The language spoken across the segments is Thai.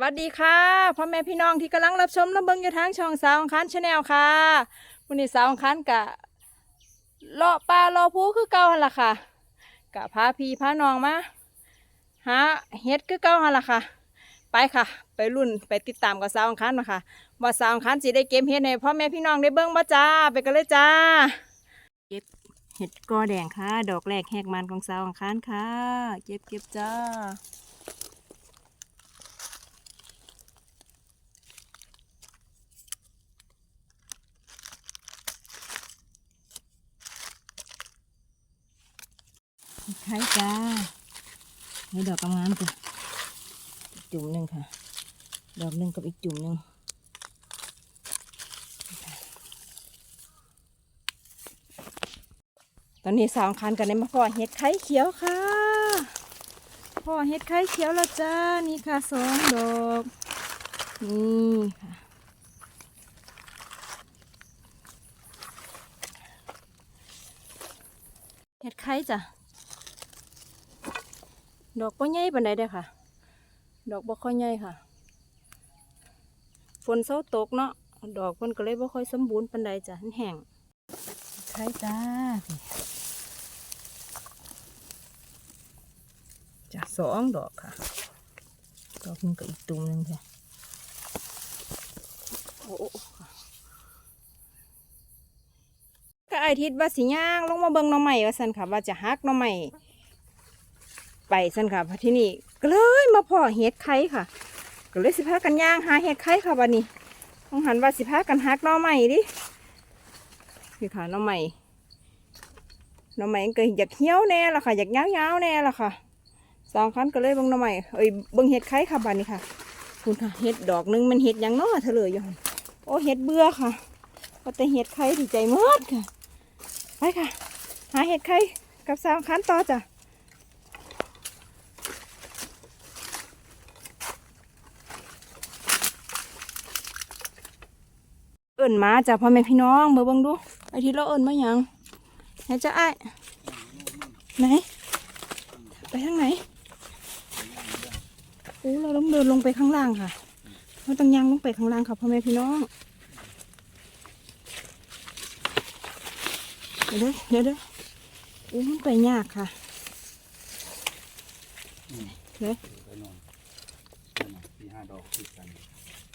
สวัสดีค่ะพ่อแม่พี่น้องที่กำลังรับชมรับเบิ่งอยู่ทางช่องสาวองคารชาแนลค่ะวันนี้สาวองคารกะเลาะปลาเลาะผู้คือเก่าหันละค่ะกะพาพี่พาน้องมาหาเฮ็ดคือเก่าหันละค่ะ ไปค่ะ ไปรุ่นไปติดตามกับสาวองคารมาค่ะว่าสาวองคารสิได้เก็บเฮ็ดให้พ่อแม่พี่น้องได้เบิ่งบ่จ้าไปกันเลยจ้าเก็บเห็ดกอแดงค่ะ ดอกแรกแหกมันของสาวองคารค่ะ เก็บเก็บจ้า ใช่จ้าให้ดอกกำงามจ้ะจุ่มหนึ่งค่ะ ดอกหนึ่งกับอีกจุ่มหนึ่งตอนนี้สาวคันกันในมาพ่อเห็ดไข่เขียวค่ะ พ่อเห็ดไข่เขียวแล้วจ้า นี่ค่ะสองดอก นี่ค่ะเห็ดไข่จ้ะ ดอกบ่ใหญ่ปานใดเด้อค่ะ ดอกบ่ค่อยใหญ่ค่ะ ฝนเศร้าตกเนาะ ดอกมันก็เลยบ่ค่อยสมบูรณ์ปานใดจ้ะมันแห้งใช่จ้าจ้ะสองดอกค่ะ ดอกหนึงก็อีกตุ่มหนึงค่ะ โอ้โอ้ค่ะก็ไอทิดว่าสิย่างลงมาเบิ่งหน่อใหม่ว่าซั่นค่ะ ว่าจะหักหน่อใหม่ ไปสั่นค่ะพที่นี่ก็เลยมาพ่อเห็ดไข่ค่ะ ก็เลยสิพากันย่างหาเห็ดไข่ค่ะวันนี้ต้องหันว่าสิพากันหักน่อใหม่ดิคือค่ะน่อใหม่น่อใหม่ก็อยากเหี่ยวแน่ละค่ะ อยากยาวๆแน่ละค่ะสองคันก็เลยบิ่งน่อใหม่เอ้ยบิ่งเห็ดไข่ค่ะบัดนี้ค่ะคุณค่ะเห็ดดอกหนึงมันเห็ดยังน้อเถลยอยู่หั่นโอ้เห็ดเบื่อค่ะก็แต่เห็ดไข่ดีใจหมดค่ะไปค่ะ หาเห็ดไข่กับสามคันต่อจ้ะ เอิญมาจากพ่อแม่พี่น้องเบิ่งเบิ่งดูไอที่เราเอิญมาหยังไหนจะไอ้ายไหน ไปทางไหนโอ้เราต้องเดินลงไปข้างล่างค่ะเราต้องย่างลงไปข้างล่างค่ะพ่อแม่พี่น้องเดี๋ยวเด้อเดี๋ยวเด้อโอ้มันไปยากค่ะเดี๋ยวไปนอนสี่ห้าดอกติดกัน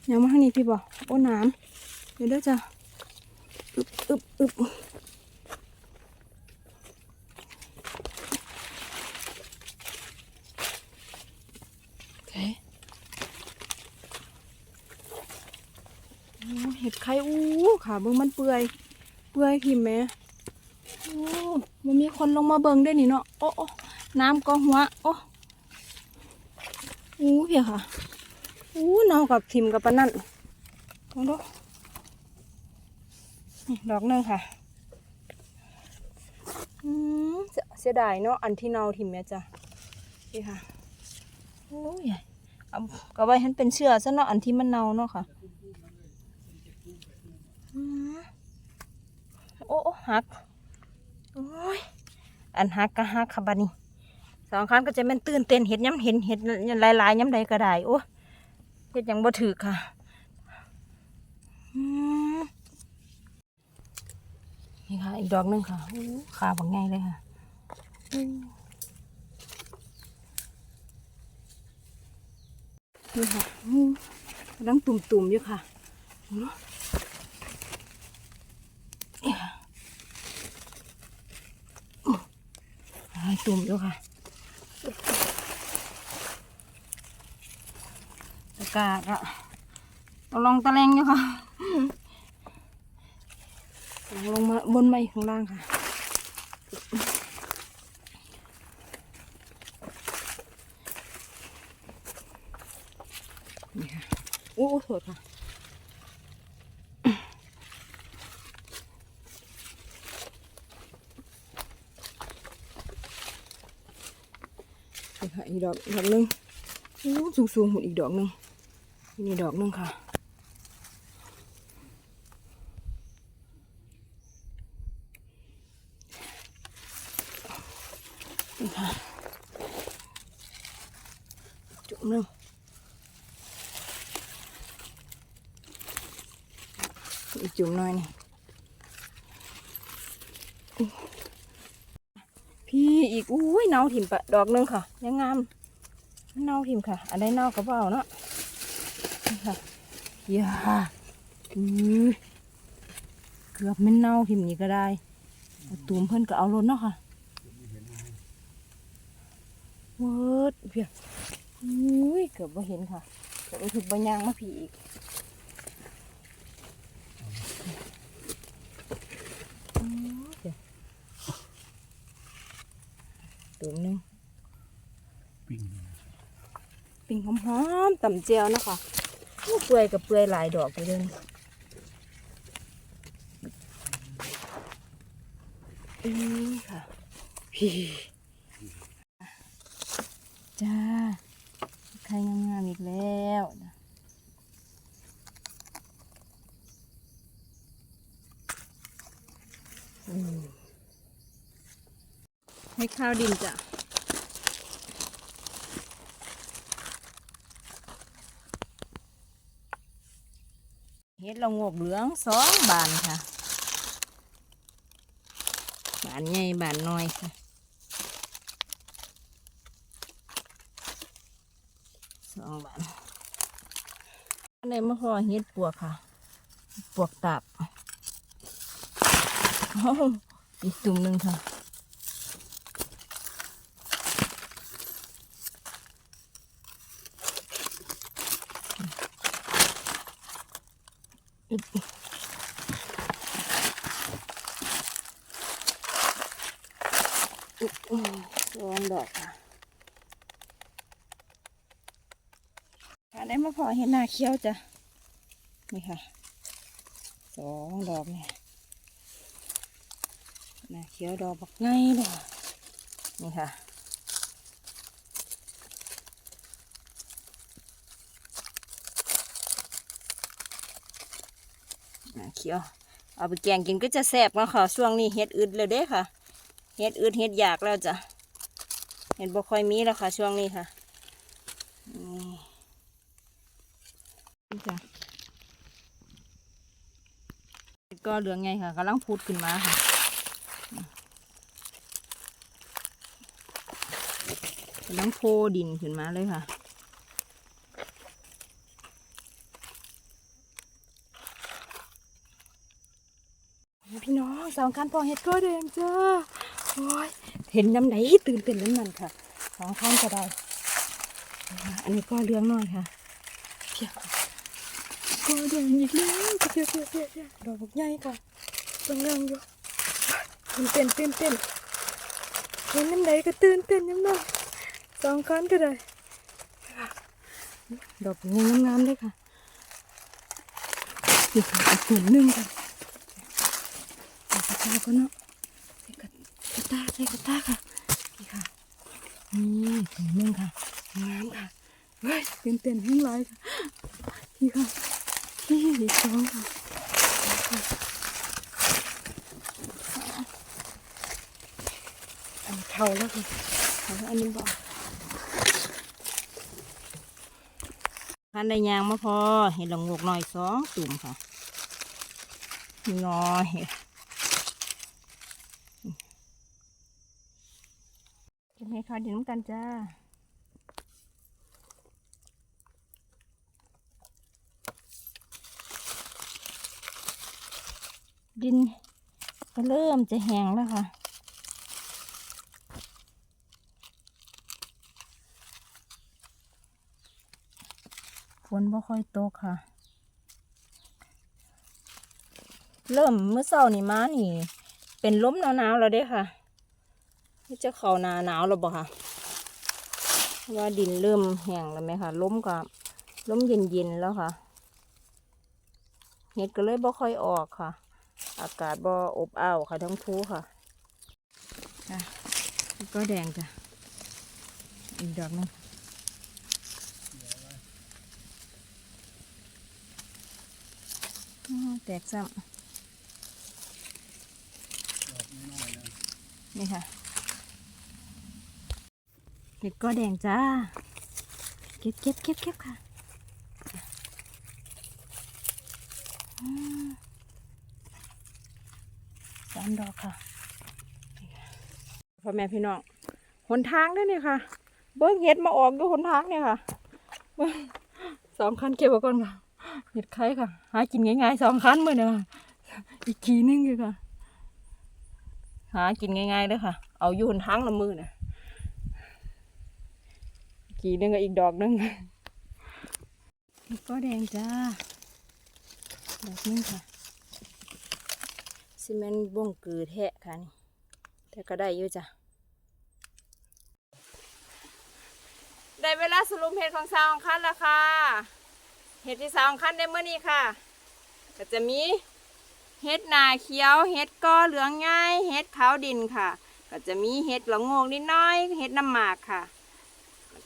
ยังมาทางนี้พี่บอกโอ้น้ำ เดี๋ยวเด้อจ้ะอึบอึบอึบโอเคโอ้เห็ดไข่อู้ขาเบิ่งมันเปื่อย เปื่อยพิมแม่โอ้มันมีคนลงมาเบิ่งด้นี่เนาะโอ้โอ้น้ำก็หัวโอ้อู้เพียค่ะอู้เนากับทิมกับปานั่นลองดู ดอกหนึ่งค่ะเสียดายเนาะอันที่เนาทิมเนี่ยจ้ะนี่ค่ะโอ้ยเอาก็ไว้ให้เป็นเชื่อซะเนาะอันที่มันเนาเนาะค่ะอืมโอ้หักโอ้ยอันหักก็หักค่ะบัดนี้สองครั้งก็จะแม่นตื่นเต้นเห็ดย้ำเห็นเห็ดหลายๆย้ำใดก็ได้โอ้เฮ็ดยังบ่ถือค่ะอืม นี่ค่ะ อีกดอกหนึงค่ะอู้ขาบักไงเลยค่ะอู้นี่ค่ะอู้กำลังตุ่มๆอยู่ค่ะอู้นี่ค่ะอู้อะไรตุ่มอยู่ค่ะตะกร้าก็ตะลองตะแลงอยู่ค่ะ ลงมาบนไม้ข้างล่างค่ะ นี่ค่ะโอ้โทษค่ะค่ะอีกดอกดอกนึงอ้สูงสูงๆหมดอีกดอกนึงนี่ดอกนึงค่ะนี่ค่ะจุกหนึ่ง อีกจุ่มหน่อยนี่พี่อีกอุ้ยเน่าถิ่มปะดอกนึงค่ะ ยังงามเน่าถิ่มค่ะ อันใดเน่าก็เบเอาเนาะค่ะอย่าเกือบแมันเน่าถิ่มนี่ก็ได้ตูมเพิ่นก็เอารถเนาะค่ะเวิร์ดเพียอุ้ยเกือบบ่เห็นค่ะเกือบถึงบยางมาผีอีก ตุ่มหนึง ปิ้ง ปิ่งหอมๆ ต่ำเจียวนะคะโอ้เปื่อยกับเปื่อยหลายดอกไปเลยนี่ค่ะพี่จ้าใครงามๆอีกแล้วนะอืมให้ข้าวดินจ้ะ ดละโงกเหลืองสองบานค่ะ บานใหญ่บานน้อยค่ะสองบานอันนี้มาพอเฮ็ดปวกค่ะ ปวกตับโอ้อีกตุ่มหนึ่งค่ะ อืมสองดอกค่ะอันนี้มาพอเห็นหน้าเขี้ยวจ้ะ นี่ค่ะ สองดอกเนี่ยหน้าเขี้ยวดอกบักไงเลยนี่ค่ะหน้าเขี้ยว เอาไปแกงกินก็จะแซ่บเนาะค่ะ ช่วงนี้เฮ็ดอึดเลยเด้ค่ะ เฮ็ดอืดเฮ็ดอยากแล้วจ้ะเห็ดบ่ค่อยมีแล้วค่ะ ช่วงนี้ค่ะนี่จ้ะเห็ดก็เหลืองไงค่ะกำลังพูดขึ้นมาค่ะกำลังโพดินขึ้นมาเลยค่ะพี่น้องสองการพอเห็ดก็เดิมจ้า เห็นน้ำไหนตื่นเต้นน้ำนั่นค่ะสองข้างก็ได้ อันนี้ก็เลี้ยงน้อยค่ะเพียก็เดินอีกแล้วเพียเพียเพียเพียดอกบกใหญ่ค่ะต้องยังอยู่ตื่นเต้นตื่นเต้นเห็นน้ำไหนก็ตื่นเต้นน้ำนั่นสองข้างก็ได้ดอกงามงามเลยค่ะนี่ค่ะอีกถุงหนึ่งค่ะใส่กระตาก็เนาะ ตาใส่กระตาค่ะนี่ค่ะนี่ถุงนึ่งค่ะงามค่ะเฮ้ยเต้นเต้นๆแห้งไรค่ะนี่ค่ะนี่อีกสองค่ะอันเท่าแล้วค่ะเอาอันนี้บอกพันได้ยางมาพอเห็นหลงงกหน่อยสองตุ่มค่ะน้อย กินให้ขาเดียวน้ำกันจ้าดินก็เริ่มจะแห้งแล้วค่ะฝนบ่ค่อยตกค่ะ เริ่มเมื่อเช้านี่มานี่ เป็นลมหนาวๆแล้วเด้ค่ะ นี่จะเข้าหนาหนาวแล้วบ่ค่ะเพราะว่าดินเริ่มแห้งแล้วไหมคะล้มก็ล้มเย็นๆแล้วค่ะเห็ดก็เลยบ่ค่อยออกค่ะ อากาศบ่อบอ้าวค่ะทั้งทูค่ะค่ะก็แดงจ้ะอีกดอกหนึงแตกซ้ำนี่ค่ะ เห็ดก็แดงจ้า เก็บเก็บเก็บเก็บค่ะอืมามดอกค่ะพ่อแม่พี่น้องหนทางด้วยนี่ค่ะ เบิ้งเห็ดมาออกด้วยหนทางเนี่ยค่ะเบิ่งสองคันเก็บไว้ก่อนค่ะเห็ดไข่ค่ะ หากินง่ายๆสองคันมือเนี่ยค่ะอีกทีนึงอยู่ค่ะ หากินง่ายๆเลยค่ะ เอาอยู่หนทางละมือน่ะอี กทีนึงกับอีกดอกนึงนี่ก็แดงจ้าดอกนึงค่ะซีเมนต์บ่งกือแทะค่ะนี่แต่ก็ได้อยู่จ้ะได้เวลาสรุปเห็ดของสาวของคันแล้วค่ะ เห็ดที่สาวของคันในเมื่อนี้ค่ะ ก็จะมีเห็ดหนาเขียว เห็ดกอเหลืองง่าย เห็ดขาวดินค่ะ ก็จะมีเห็ดหลงโงกนิดน้อย เห็ดน้ำหมากค่ะแล้ว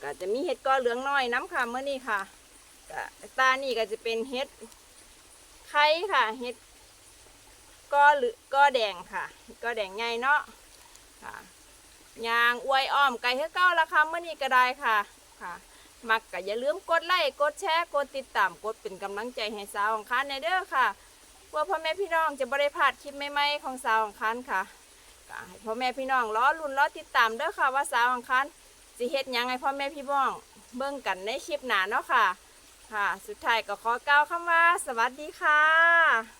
ก็จะมีเห็ดกอเหลืองน้อยน้ำค่ะเมื่อนี้ค่ะก็ตานี่ก็จะเป็นเห็ดไข่ค่ะ เห็ดกอหรือกอแดงค่ะกอแดงใหญ่เนาะค่ะยางอวยอ้อมไก่เฮือเก้าราคาเมื่อนี้ก็ได้ค่ะค่ะ มักก็อย่าลืมกดไลค์กดแชร์กดติดตามกดเป็นกำลังใจให้สาวของคันในเด้อค่ะเพื่อพ่อแม่พี่น้องจะบริพลาดคลิปใหม่ๆของสาวของคันค่ะให้พ่อแม่พี่น้องรอลุ้นรอติดตามเด้อค่ะว่าสาวของคัน สิเฮ็ดยังไงพ่อแม่พี่บ้องเบิ่งกันในคลิปหน้าเนาะค่ะ ค่ะ สุดท้ายก็ขอกล่าวคำว่า สวัสดีค่ะ